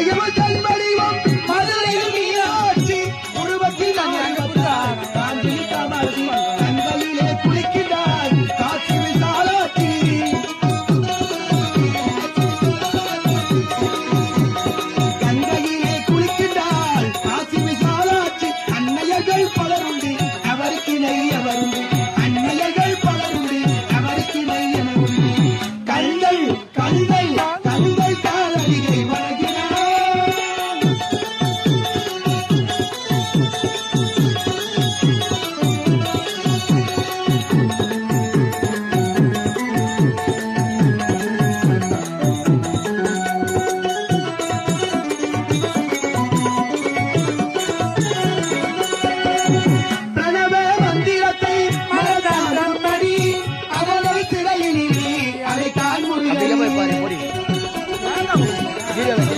Ay, Yeah.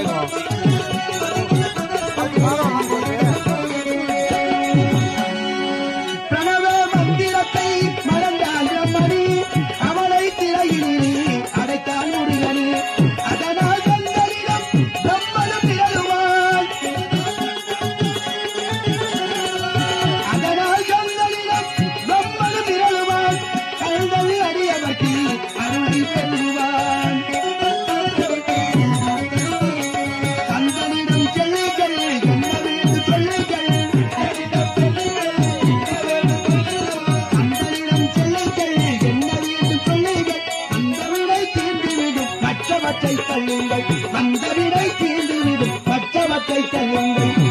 கேளுங்கள் அந்த விடை தீர்ந்துவிடும் பச்சவத்தை தள்ளுங்கள்